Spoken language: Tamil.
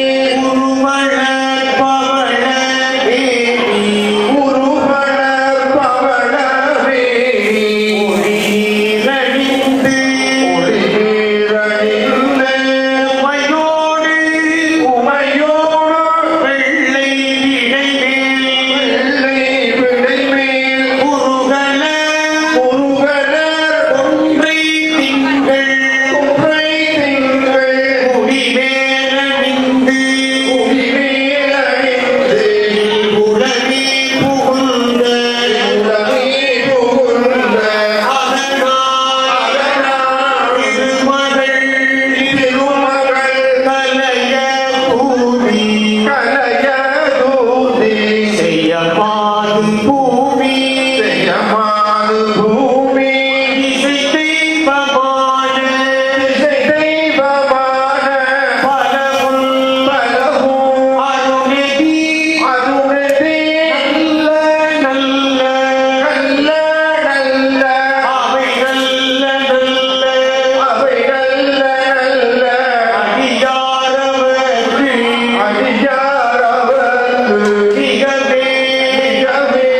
Mumbai. பாது பூமி ஜெயமாது பூமி